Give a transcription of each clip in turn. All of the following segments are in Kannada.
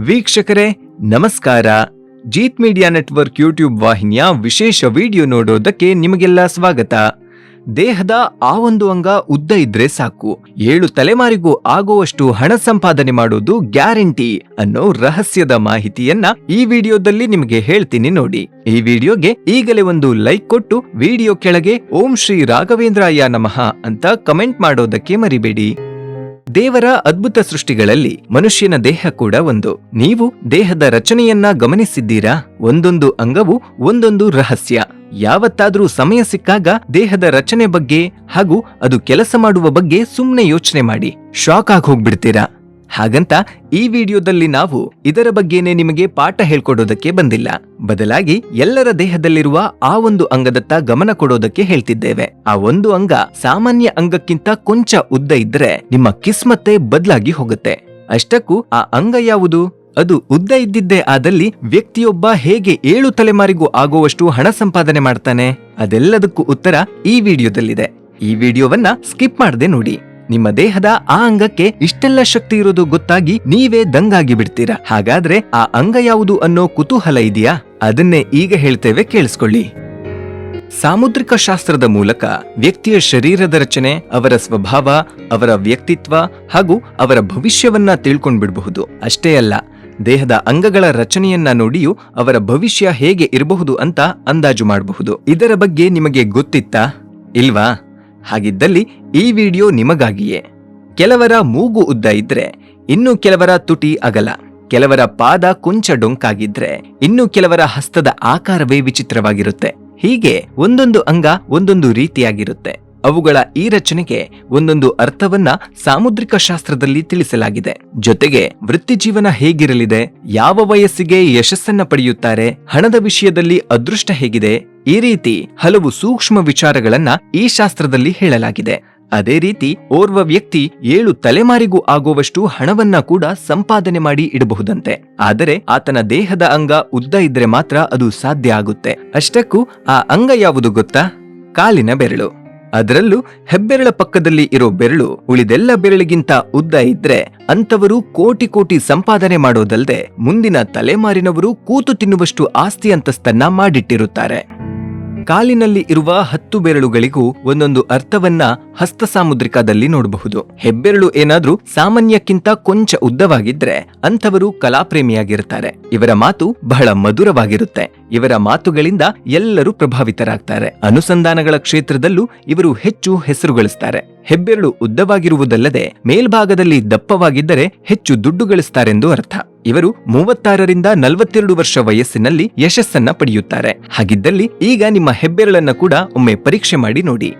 ವೀಕ್ಷಕರೇ, ನಮಸ್ಕಾರ. ಜೀತ್ ಮೀಡಿಯಾ ನೆಟ್ವರ್ಕ್ ಯೂಟ್ಯೂಬ್ ವಾಹಿನಿಯ ವಿಶೇಷ ವಿಡಿಯೋ ನೋಡೋದಕ್ಕೆ ನಿಮಗೆಲ್ಲ ಸ್ವಾಗತ. ದೇಹದ ಆ ಒಂದು ಅಂಗ ಉದ್ದ ಇದ್ರೆ ಸಾಕು. ಏಳು ತಲೆಮಾರಿಗೂ ಆಗುವಷ್ಟು ಹಣ ಸಂಪಾದನೆ ಮಾಡೋದು ಗ್ಯಾರಂಟಿ ಅನ್ನೋ ರಹಸ್ಯದ ಮಾಹಿತಿಯನ್ನ ಈ ವಿಡಿಯೋದಲ್ಲಿ ನಿಮಗೆ ಹೇಳ್ತೀನಿ ನೋಡಿ. ಈ ವಿಡಿಯೋಗೆ ಈಗಲೇ ಒಂದು ಲೈಕ್ ಕೊಟ್ಟು ವಿಡಿಯೋ ಕೆಳಗೆ ಓಂ ಶ್ರೀ ರಾಘವೇಂದ್ರಾಯ ನಮಃ ಅಂತ ಕಮೆಂಟ್ ಮಾಡೋದಕ್ಕೆ ಮರಿಬೇಡಿ. ದೇವರ ಅದ್ಭುತ ಸೃಷ್ಟಿಗಳಲ್ಲಿ ಮನುಷ್ಯನ ದೇಹ ಕೂಡ ಒಂದು. ನೀವು ದೇಹದ ರಚನೆಯನ್ನ ಗಮನಿಸಿದ್ದೀರಾ? ಒಂದೊಂದು ಅಂಗವು ಒಂದೊಂದು ರಹಸ್ಯ. ಯಾವತ್ತಾದ್ರೂ ಸಮಯ ಸಿಕ್ಕಾಗ ದೇಹದ ರಚನೆ ಬಗ್ಗೆ ಹಾಗೂ ಅದು ಕೆಲಸ ಮಾಡುವ ಬಗ್ಗೆ ಸುಮ್ನೆ ಯೋಚನೆ ಮಾಡಿ. ಶಾಕ್ ಆಗಿ ಹೋಗ್ಬಿಡ್ತೀರಾ? ಹಾಗಂತ ಈ ವಿಡಿಯೋದಲ್ಲಿ ನಾವು ಇದರ ಬಗ್ಗೆನೇ ನಿಮಗೆ ಪಾಠ ಹೇಳ್ಕೊಡೋದಕ್ಕೆ ಬಂದಿಲ್ಲ. ಬದಲಾಗಿ ಎಲ್ಲರ ದೇಹದಲ್ಲಿರುವ ಆ ಒಂದು ಅಂಗದತ್ತ ಗಮನ ಕೊಡೋದಕ್ಕೆ ಹೇಳ್ತಿದ್ದೇವೆ. ಆ ಒಂದು ಅಂಗ ಸಾಮಾನ್ಯ ಅಂಗಕ್ಕಿಂತ ಕೊಂಚ ಉದ್ದ ಇದ್ರೆ ನಿಮ್ಮ ಕಿಸ್ಮತ್ತೆ ಬದಲಾಗಿ ಹೋಗುತ್ತೆ. ಅಷ್ಟಕ್ಕೂ ಆ ಅಂಗ ಯಾವುದು? ಅದು ಉದ್ದ ಇದ್ದಿದ್ದೇ ಆದಲ್ಲಿ ವ್ಯಕ್ತಿಯೊಬ್ಬ ಹೇಗೆ ಏಳು ತಲೆಮಾರಿಗೂ ಆಗುವಷ್ಟು ಹಣ ಸಂಪಾದನೆ ಮಾಡ್ತಾನೆ? ಅದೆಲ್ಲದಕ್ಕೂ ಉತ್ತರ ಈ ವಿಡಿಯೋದಲ್ಲಿದೆ. ಈ ವಿಡಿಯೋವನ್ನ ಸ್ಕಿಪ್ ಮಾಡದೆ ನೋಡಿ. ನಿಮ್ಮ ದೇಹದ ಆ ಅಂಗಕ್ಕೆ ಇಷ್ಟೆಲ್ಲ ಶಕ್ತಿ ಇರೋದು ಗೊತ್ತಾಗಿ ನೀವೇ ದಂಗಾಗಿ ಬಿಡ್ತೀರಾ? ಹಾಗಾದ್ರೆ ಆ ಅಂಗ ಯಾವುದು ಅನ್ನೋ ಕುತೂಹಲ ಇದೆಯಾ? ಅದನ್ನೇ ಈಗ ಹೇಳ್ತೇವೆ ಕೇಳಿಸ್ಕೊಳ್ಳಿ. ಸಾಮುದ್ರಿಕ ಶಾಸ್ತ್ರದ ಮೂಲಕ ವ್ಯಕ್ತಿಯ ಶರೀರದ ರಚನೆ, ಅವರ ಸ್ವಭಾವ, ಅವರ ವ್ಯಕ್ತಿತ್ವ ಹಾಗೂ ಅವರ ಭವಿಷ್ಯವನ್ನ ತಿಳ್ಕೊಂಡ್ಬಿಡಬಹುದು. ಅಷ್ಟೇ ಅಲ್ಲ, ದೇಹದ ಅಂಗಗಳ ರಚನೆಯನ್ನ ನೋಡಿಯೂ ಅವರ ಭವಿಷ್ಯ ಹೇಗೆ ಇರಬಹುದು ಅಂತ ಅಂದಾಜು ಮಾಡಬಹುದು. ಇದರ ಬಗ್ಗೆ ನಿಮಗೆ ಗೊತ್ತಿತ್ತಾ? ಇಲ್ವಾ? ಹಾಗಿದ್ದಲ್ಲಿ ಈ ವಿಡಿಯೋ ನಿಮಗಾಗಿಯೇ. ಕೆಲವರ ಮೂಗು ಉದ್ದ ಇದ್ರೆ, ಇನ್ನು ಕೆಲವರ ತುಟಿ ಅಗಲ, ಕೆಲವರ ಪಾದ ಕೊಂಚ ಡೊಂಕಾಗಿದ್ರೆ, ಇನ್ನು ಕೆಲವರ ಹಸ್ತದ ಆಕಾರವೇ ವಿಚಿತ್ರವಾಗಿರುತ್ತೆ. ಹೀಗೆ ಒಂದೊಂದು ಅಂಗ ಒಂದೊಂದು ರೀತಿಯಾಗಿರುತ್ತೆ. ಅವುಗಳ ಈ ರಚನೆಗೆ ಒಂದೊಂದು ಅರ್ಥವನ್ನ ಸಾಮುದ್ರಿಕ ಶಾಸ್ತ್ರದಲ್ಲಿ ತಿಳಿಸಲಾಗಿದೆ. ಜೊತೆಗೆ ವೃತ್ತಿ ಜೀವನ ಹೇಗಿರಲಿದೆ, ಯಾವ ವಯಸ್ಸಿಗೆ ಯಶಸ್ಸನ್ನ ಪಡೆಯುತ್ತಾರೆ, ಹಣದ ವಿಷಯದಲ್ಲಿ ಅದೃಷ್ಟ ಹೇಗಿದೆ, ಈ ರೀತಿ ಹಲವು ಸೂಕ್ಷ್ಮ ವಿಚಾರಗಳನ್ನ ಈ ಶಾಸ್ತ್ರದಲ್ಲಿ ಹೇಳಲಾಗಿದೆ. ಅದೇ ರೀತಿ ಓರ್ವ ವ್ಯಕ್ತಿ ಏಳು ತಲೆಮಾರಿಗೂ ಆಗುವಷ್ಟು ಹಣವನ್ನ ಕೂಡ ಸಂಪಾದನೆ ಮಾಡಿ ಇಡಬಹುದಂತೆ. ಆದರೆ ಆತನ ದೇಹದ ಅಂಗ ಉದ್ದ ಇದ್ರೆ ಮಾತ್ರ ಅದು ಸಾಧ್ಯ ಆಗುತ್ತೆ. ಅಷ್ಟಕ್ಕೂ ಆ ಅಂಗ ಯಾವುದು ಗೊತ್ತಾ? ಕಾಲಿನ ಬೆರಳು. ಅದರಲ್ಲೂ ಹೆಬ್ಬೆರಳ ಪಕ್ಕದಲ್ಲಿ ಇರೋ ಬೆರಳು ಉಳಿದೆಲ್ಲ ಬೆರಳಿಗಿಂತ ಉದ್ದ ಇದ್ರೆ ಅಂತವರು ಕೋಟಿ ಕೋಟಿ ಸಂಪಾದನೆ ಮಾಡೋದಲ್ಲದೆ ಮುಂದಿನ ತಲೆಮಾರಿನವರು ಕೂತು ತಿನ್ನುವಷ್ಟು ಆಸ್ತಿ ಅಂತಸ್ತನ್ನ ಮಾಡಿಟ್ಟಿರುತ್ತಾರೆ. ಕಾಲಿನಲ್ಲಿ ಇರುವ ಹತ್ತು ಬೆರಳುಗಳಿಗೂ ಒಂದೊಂದು ಅರ್ಥವನ್ನ ಹಸ್ತ ಸಾಮುದ್ರಿಕದಲ್ಲಿ ನೋಡಬಹುದು. ಹೆಬ್ಬೆರಳು ಏನಾದ್ರೂ ಸಾಮಾನ್ಯಕ್ಕಿಂತ ಕೊಂಚ ಉದ್ದವಾಗಿದ್ರೆ ಅಂಥವರು ಕಲಾಪ್ರೇಮಿಯಾಗಿರುತ್ತಾರೆ ಇವರ ಮಾತು ಬಹಳ ಮಧುರವಾಗಿರುತ್ತೆ. ಇವರ ಮಾತುಗಳಿಂದ ಎಲ್ಲರೂ ಪ್ರಭಾವಿತರಾಗ್ತಾರೆ. ಅನುಸಂಧಾನಗಳ ಕ್ಷೇತ್ರದಲ್ಲೂ ಇವರು ಹೆಚ್ಚು ಹೆಸರು ಗಳಿಸ್ತಾರೆ ಹೆಬ್ಬೆರಳು ಉದ್ದವಾಗಿರುವುದಲ್ಲದೆ ಮೇಲ್ಭಾಗದಲ್ಲಿ ದಪ್ಪವಾಗಿದ್ದರೆ ಹೆಚ್ಚು ದುಡ್ಡು ಗಳಿಸ್ತಾರೆಂದು ಅರ್ಥ. ಇವರು ಮೂವತ್ತಾರರಿಂದ ನಲವತ್ತೆರಡು ವರ್ಷ ವಯಸ್ಸಿನಲ್ಲಿ ಯಶಸ್ಸನ್ನ ಪಡೆಯುತ್ತಾರೆ. ಹಾಗಿದ್ದಲ್ಲಿ ಈಗ ನಿಮ್ಮ ಹೆಬ್ಬೆರಳನ್ನ ಕೂಡ ಒಮ್ಮೆ ಪರೀಕ್ಷೆ ಮಾಡಿ ನೋಡಿ.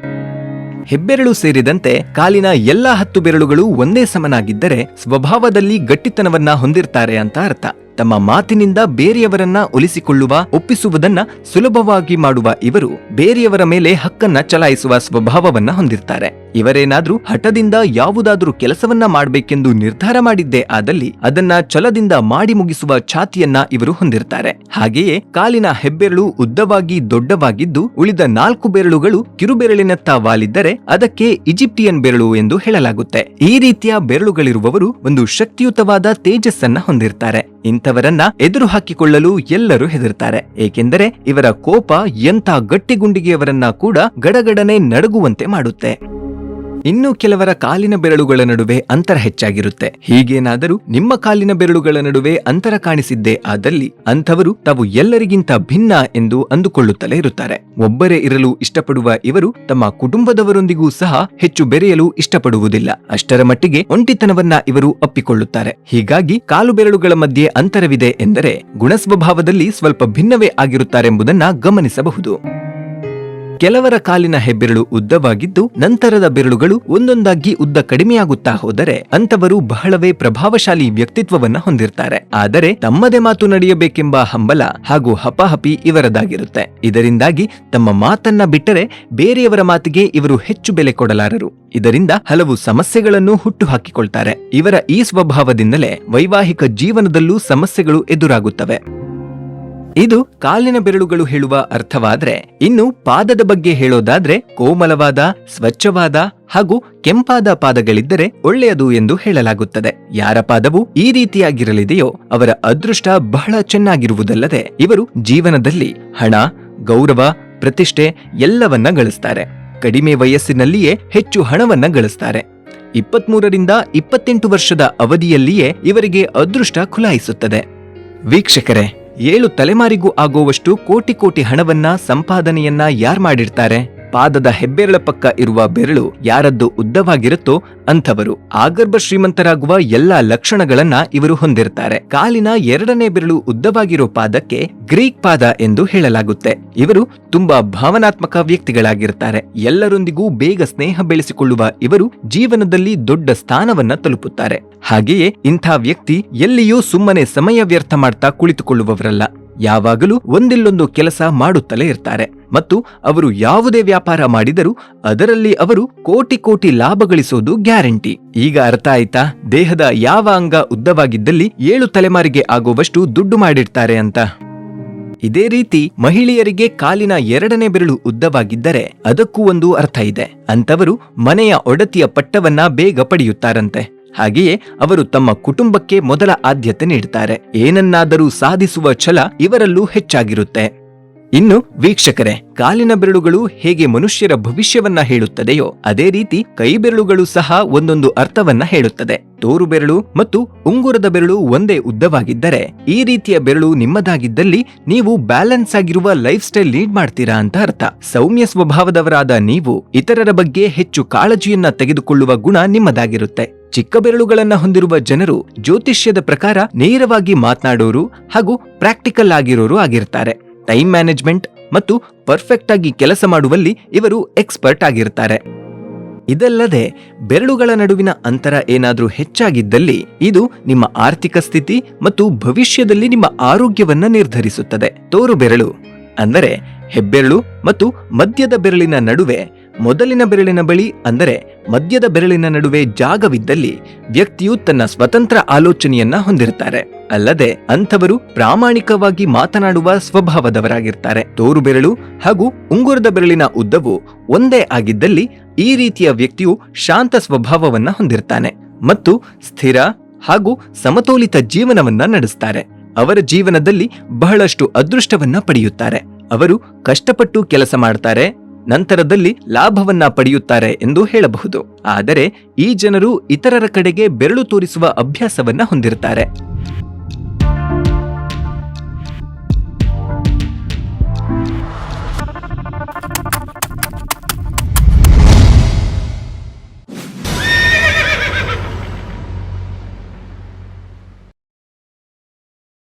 ಹೆಬ್ಬೆರಳು ಸೇರಿದಂತೆ ಕಾಲಿನ ಎಲ್ಲಾ ಹತ್ತು ಬೆರಳುಗಳು ಒಂದೇ ಸಮನಾಗಿದ್ದರೆ ಸ್ವಭಾವದಲ್ಲಿ ಗಟ್ಟಿತನವನ್ನ ಹೊಂದಿರ್ತಾರೆ ಅಂತ ಅರ್ಥ. ತಮ್ಮ ಮಾತಿನಿಂದ ಬೇರೆಯವರನ್ನ ಒಲಿಸಿಕೊಳ್ಳುವ, ಒಪ್ಪಿಸುವುದನ್ನ ಸುಲಭವಾಗಿ ಮಾಡುವ ಇವರು ಬೇರೆಯವರ ಮೇಲೆ ಹಕ್ಕನ್ನ ಚಲಾಯಿಸುವ ಸ್ವಭಾವವನ್ನ ಹೊಂದಿರ್ತಾರೆ. ಇವರೇನಾದ್ರೂ ಹಠದಿಂದ ಯಾವುದಾದ್ರೂ ಕೆಲಸವನ್ನ ಮಾಡಬೇಕೆಂದು ನಿರ್ಧಾರ ಮಾಡಿದ್ದೇ ಆದಲ್ಲಿ ಅದನ್ನ ಛಲದಿಂದ ಮಾಡಿ ಮುಗಿಸುವ ಛಾತಿಯನ್ನ ಇವರು ಹೊಂದಿರ್ತಾರೆ. ಹಾಗೆಯೇ ಕಾಲಿನ ಹೆಬ್ಬೆರಳು ಉದ್ದವಾಗಿ ದೊಡ್ಡವಾಗಿದ್ದು ಉಳಿದ ನಾಲ್ಕು ಬೆರಳುಗಳು ಕಿರುಬೆರಳಿನತ್ತ ವಾಲಿದ್ದರೆ ಅದಕ್ಕೆ ಈಜಿಪ್ಟಿಯನ್ ಬೆರಳು ಎಂದು ಹೇಳಲಾಗುತ್ತೆ. ಈ ರೀತಿಯ ಬೆರಳುಗಳಿರುವವರು ಒಂದು ಶಕ್ತಿಯುತವಾದ ತೇಜಸ್ಸನ್ನ ಹೊಂದಿರ್ತಾರೆ. ಇಂಥವರನ್ನ ಎದುರು ಹಾಕಿಕೊಳ್ಳಲು ಎಲ್ಲರೂ ಹೆದರ್ತಾರೆ ಏಕೆಂದರೆ ಇವರ ಕೋಪ ಎಂಥ ಗಟ್ಟಿಗುಂಡಿಗೆಯವರನ್ನ ಕೂಡ ಗಡಗಡನೆ ನಡುಗುವಂತೆ ಮಾಡುತ್ತೆ. ಇನ್ನು ಕೆಲವರ ಕಾಲಿನ ಬೆರಳುಗಳ ನಡುವೆ ಅಂತರ ಹೆಚ್ಚಾಗಿರುತ್ತೆ. ಹೀಗೇನಾದರೂ ನಿಮ್ಮ ಕಾಲಿನ ಬೆರಳುಗಳ ನಡುವೆ ಅಂತರ ಕಾಣಿಸಿದ್ದೇ ಆದಲ್ಲಿ ಅಂಥವರು ತಾವು ಎಲ್ಲರಿಗಿಂತ ಭಿನ್ನ ಎಂದು ಅಂದುಕೊಳ್ಳುತ್ತಲೇ ಇರುತ್ತಾರೆ. ಒಬ್ಬರೇ ಇರಲು ಇಷ್ಟಪಡುವ ಇವರು ತಮ್ಮ ಕುಟುಂಬದವರೊಂದಿಗೂ ಸಹ ಹೆಚ್ಚು ಬೆರೆಯಲು ಇಷ್ಟಪಡುವುದಿಲ್ಲ. ಅಷ್ಟರ ಮಟ್ಟಿಗೆ ಒಂಟಿತನವನ್ನ ಇವರು ಅಪ್ಪಿಕೊಳ್ಳುತ್ತಾರೆ ಹೀಗಾಗಿ ಕಾಲು ಬೆರಳುಗಳ ಮಧ್ಯೆ ಅಂತರವಿದೆ ಎಂದರೆ ಗುಣಸ್ವಭಾವದಲ್ಲಿ ಸ್ವಲ್ಪ ಭಿನ್ನವೇ ಆಗಿರುತ್ತಾರೆಂಬುದನ್ನ ಗಮನಿಸಬಹುದು. ಕೆಲವರ ಕಾಲಿನ ಹೆಬ್ಬೆರಳು ಉದ್ದವಾಗಿದ್ದು, ನಂತರದ ಬೆರಳುಗಳು ಒಂದೊಂದಾಗಿ ಉದ್ದ ಕಡಿಮೆಯಾಗುತ್ತಾ ಹೋದರೆ ಅಂತವರು ಬಹಳವೇ ಪ್ರಭಾವಶಾಲಿ ವ್ಯಕ್ತಿತ್ವವನ್ನ ಹೊಂದಿರ್ತಾರೆ. ಆದರೆ ತಮ್ಮದೇ ಮಾತು ನಡೆಯಬೇಕೆಂಬ ಹಂಬಲ ಹಾಗೂ ಹಪಹಪಿ ಇವರದಾಗಿರುತ್ತೆ. ಇದರಿಂದಾಗಿ ತಮ್ಮ ಮಾತನ್ನ ಬಿಟ್ಟರೆ ಬೇರೆಯವರ ಮಾತಿಗೆ ಇವರು ಹೆಚ್ಚು ಬೆಲೆ ಕೊಡಲಾರರು. ಇದರಿಂದ ಹಲವು ಸಮಸ್ಯೆಗಳನ್ನು ಹುಟ್ಟು ಹಾಕಿಕೊಳ್ತಾರೆ ಇವರ ಈ ಸ್ವಭಾವದಿಂದಲೇ ವೈವಾಹಿಕ ಜೀವನದಲ್ಲೂ ಸಮಸ್ಯೆಗಳು ಎದುರಾಗುತ್ತವೆ. ಇದು ಕಾಲಿನ ಬೆರಳುಗಳು ಹೇಳುವ ಅರ್ಥವಾದ್ರೆ, ಇನ್ನು ಪಾದದ ಬಗ್ಗೆ ಹೇಳೋದಾದ್ರೆ ಕೋಮಲವಾದ, ಸ್ವಚ್ಛವಾದ ಹಾಗೂ ಕೆಂಪಾದ ಪಾದಗಳಿದ್ದರೆ ಒಳ್ಳೆಯದು ಎಂದು ಹೇಳಲಾಗುತ್ತದೆ. ಯಾರ ಪಾದವು ಈ ರೀತಿಯಾಗಿರಲಿದೆಯೋ ಅವರ ಅದೃಷ್ಟ ಬಹಳ ಚೆನ್ನಾಗಿರುವುದಲ್ಲದೆ ಇವರು ಜೀವನದಲ್ಲಿ ಹಣ, ಗೌರವ, ಪ್ರತಿಷ್ಠೆ ಎಲ್ಲವನ್ನ ಗಳಿಸ್ತಾರೆ. ಕಡಿಮೆ ವಯಸ್ಸಿನಲ್ಲಿಯೇ ಹೆಚ್ಚು ಹಣವನ್ನ ಗಳಿಸ್ತಾರೆ. ಇಪ್ಪತ್ಮೂರರಿಂದ ಇಪ್ಪತ್ತೆಂಟು ವರ್ಷದ ಅವಧಿಯಲ್ಲಿಯೇ ಇವರಿಗೆ ಅದೃಷ್ಟ ಖುಲಾಯಿಸುತ್ತದೆ. ವೀಕ್ಷಕರೇ ಏಳು ತಲೆಮಾರಿಗೂ ಆಗುವಷ್ಟು ಕೋಟಿ ಕೋಟಿ ಹಣವನ್ನ ಸಂಪಾದನೆಯನ್ನ ಯಾರ್ ಮಾಡಿರ್ತಾರೆ? ಪಾದದ ಹೆಬ್ಬೆರಳ ಪಕ್ಕ ಇರುವ ಬೆರಳು ಯಾರದ್ದು ಉದ್ದವಾಗಿರುತ್ತೋ ಅಂಥವರು ಆಗರ್ಭ ಶ್ರೀಮಂತರಾಗುವ ಎಲ್ಲಾ ಲಕ್ಷಣಗಳನ್ನ ಇವರು ಹೊಂದಿರ್ತಾರೆ. ಕಾಲಿನ ಎರಡನೇ ಬೆರಳು ಉದ್ದವಾಗಿರೋ ಪಾದಕ್ಕೆ ಗ್ರೀಕ್ ಪಾದ ಎಂದು ಹೇಳಲಾಗುತ್ತೆ. ಇವರು ತುಂಬಾ ಭಾವನಾತ್ಮಕ ವ್ಯಕ್ತಿಗಳಾಗಿರ್ತಾರೆ. ಎಲ್ಲರೊಂದಿಗೂ ಬೇಗ ಸ್ನೇಹ ಬೆಳೆಸಿಕೊಳ್ಳುವ ಇವರು ಜೀವನದಲ್ಲಿ ದೊಡ್ಡ ಸ್ಥಾನವನ್ನ ತಲುಪುತ್ತಾರೆ. ಹಾಗೆಯೇ ಇಂಥ ವ್ಯಕ್ತಿ ಎಲ್ಲಿಯೂ ಸುಮ್ಮನೆ ಸಮಯ ವ್ಯರ್ಥ ಮಾಡ್ತಾ ಕುಳಿತುಕೊಳ್ಳುವವರಲ್ಲ. ಯಾವಾಗಲೂ ಒಂದಿಲ್ಲೊಂದು ಕೆಲಸ ಮಾಡುತ್ತಲೇ ಇರ್ತಾರೆ. ಮತ್ತು ಅವರು ಯಾವುದೇ ವ್ಯಾಪಾರ ಮಾಡಿದರೂ ಅದರಲ್ಲಿ ಅವರು ಕೋಟಿ ಕೋಟಿ ಲಾಭ ಗಳಿಸೋದು ಗ್ಯಾರಂಟಿ. ಈಗ ಅರ್ಥ ಆಯ್ತಾ? ದೇಹದ ಯಾವ ಅಂಗ ಉದ್ದವಾಗಿದ್ದಲ್ಲಿ ಏಳು ತಲೆಮಾರಿಗೆ ಆಗುವಷ್ಟು ದುಡ್ಡು ಮಾಡಿರ್ತಾರೆ ಅಂತ? ಇದೇ ರೀತಿ ಮಹಿಳೆಯರಿಗೆ ಕಾಲಿನ ಎರಡನೇ ಬೆರಳು ಉದ್ದವಾಗಿದ್ದರೆ ಅದಕ್ಕೂ ಒಂದು ಅರ್ಥ ಇದೆ. ಅಂತವರು ಮನೆಯ ಒಡತಿಯ ಪಟ್ಟವನ್ನ ಬೇಗ ಪಡೆಯುತ್ತಾರಂತೆ. ಹಾಗೆಯೇ ಅವರು ತಮ್ಮ ಕುಟುಂಬಕ್ಕೆ ಮೊದಲ ಆದ್ಯತೆ ನೀಡುತ್ತಾರೆ. ಏನನ್ನಾದರೂ ಸಾಧಿಸುವ ಛಲ ಇವರಲ್ಲೂ ಹೆಚ್ಚಾಗಿರುತ್ತೆ. ಇನ್ನು ವೀಕ್ಷಕರೇ, ಕಾಲಿನ ಬೆರಳುಗಳು ಹೇಗೆ ಮನುಷ್ಯರ ಭವಿಷ್ಯವನ್ನ ಹೇಳುತ್ತದೆಯೋ, ಅದೇ ರೀತಿ ಕೈ ಬೆರಳುಗಳು ಸಹ ಒಂದೊಂದು ಅರ್ಥವನ್ನ ಹೇಳುತ್ತದೆ. ತೋರು ಬೆರಳು ಮತ್ತು ಉಂಗುರದ ಬೆರಳು ಒಂದೇ ಉದ್ದವಾಗಿದ್ದರೆ, ಈ ರೀತಿಯ ಬೆರಳು ನಿಮ್ಮದಾಗಿದ್ದಲ್ಲಿ ನೀವು ಬ್ಯಾಲೆನ್ಸ್ ಆಗಿರುವ ಲೈಫ್ ಸ್ಟೈಲ್ ಲೀಡ್ ಮಾಡ್ತೀರಾ ಅಂತ ಅರ್ಥ. ಸೌಮ್ಯ ಸ್ವಭಾವದವರಾದ ನೀವು ಇತರರ ಬಗ್ಗೆ ಹೆಚ್ಚು ಕಾಳಜಿಯನ್ನ ತೆಗೆದುಕೊಳ್ಳುವ ಗುಣ ನಿಮ್ಮದಾಗಿರುತ್ತೆ. ಚಿಕ್ಕ ಬೆರಳುಗಳನ್ನ ಹೊಂದಿರುವ ಜನರು ಜ್ಯೋತಿಷ್ಯದ ಪ್ರಕಾರ ನೇರವಾಗಿ ಮಾತನಾಡೋರು ಹಾಗೂ ಪ್ರಾಕ್ಟಿಕಲ್ ಆಗಿರೋರು ಆಗಿರ್ತಾರೆ. ಟೈಮ್ ಮ್ಯಾನೇಜ್ಮೆಂಟ್ ಮತ್ತು ಪರ್ಫೆಕ್ಟ್ ಆಗಿ ಕೆಲಸ ಮಾಡುವಲ್ಲಿ ಇವರು ಎಕ್ಸ್ಪರ್ಟ್ ಆಗಿರ್ತಾರೆ. ಇದಲ್ಲದೆ ಬೆರಳುಗಳ ನಡುವಿನ ಅಂತರ ಏನಾದರೂ ಹೆಚ್ಚಾಗಿದ್ದಲ್ಲಿ ಇದು ನಿಮ್ಮ ಆರ್ಥಿಕ ಸ್ಥಿತಿ ಮತ್ತು ಭವಿಷ್ಯದಲ್ಲಿ ನಿಮ್ಮ ಆರೋಗ್ಯವನ್ನ ನಿರ್ಧರಿಸುತ್ತದೆ. ತೋರು ಬೆರಳು ಅಂದರೆ ಹೆಬ್ಬೆರಳು ಮತ್ತು ಮಧ್ಯದ ಬೆರಳಿನ ನಡುವೆ ಮೊದಲಿನ ಬೆರಳಿನ ಬಳಿ ಅಂದರೆ ಮಧ್ಯದ ಬೆರಳಿನ ನಡುವೆ ಜಾಗವಿದ್ದಲ್ಲಿ ವ್ಯಕ್ತಿಯು ತನ್ನ ಸ್ವತಂತ್ರ ಆಲೋಚನೆಯನ್ನ ಹೊಂದಿರುತ್ತಾರೆ. ಅಲ್ಲದೆ ಅಂಥವರು ಪ್ರಾಮಾಣಿಕವಾಗಿ ಮಾತನಾಡುವ ಸ್ವಭಾವದವರಾಗಿರ್ತಾರೆ. ತೋರು ಬೆರಳು ಹಾಗೂ ಉಂಗುರದ ಬೆರಳಿನ ಉದ್ದವು ಒಂದೇ ಆಗಿದ್ದಲ್ಲಿ ಈ ರೀತಿಯ ವ್ಯಕ್ತಿಯು ಶಾಂತ ಸ್ವಭಾವವನ್ನ ಹೊಂದಿರ್ತಾನೆ ಮತ್ತು ಸ್ಥಿರ ಹಾಗೂ ಸಮತೋಲಿತ ಜೀವನವನ್ನ ನಡೆಸ್ತಾರೆ. ಅವರ ಜೀವನದಲ್ಲಿ ಬಹಳಷ್ಟು ಅದೃಷ್ಟವನ್ನ ಪಡೆಯುತ್ತಾರೆ. ಅವರು ಕಷ್ಟಪಟ್ಟು ಕೆಲಸ ಮಾಡ್ತಾರೆ ನಂತರದಲ್ಲಿ ಲಾಭವನ್ನ ಪಡೆಯುತ್ತಾರೆ ಎಂದು ಹೇಳಬಹುದು. ಆದರೆ ಈ ಜನರು ಇತರರ ಕಡೆಗೆ ಬೆರಳು ತೋರಿಸುವ ಅಭ್ಯಾಸವನ್ನ ಹೊಂದಿರುತ್ತಾರೆ.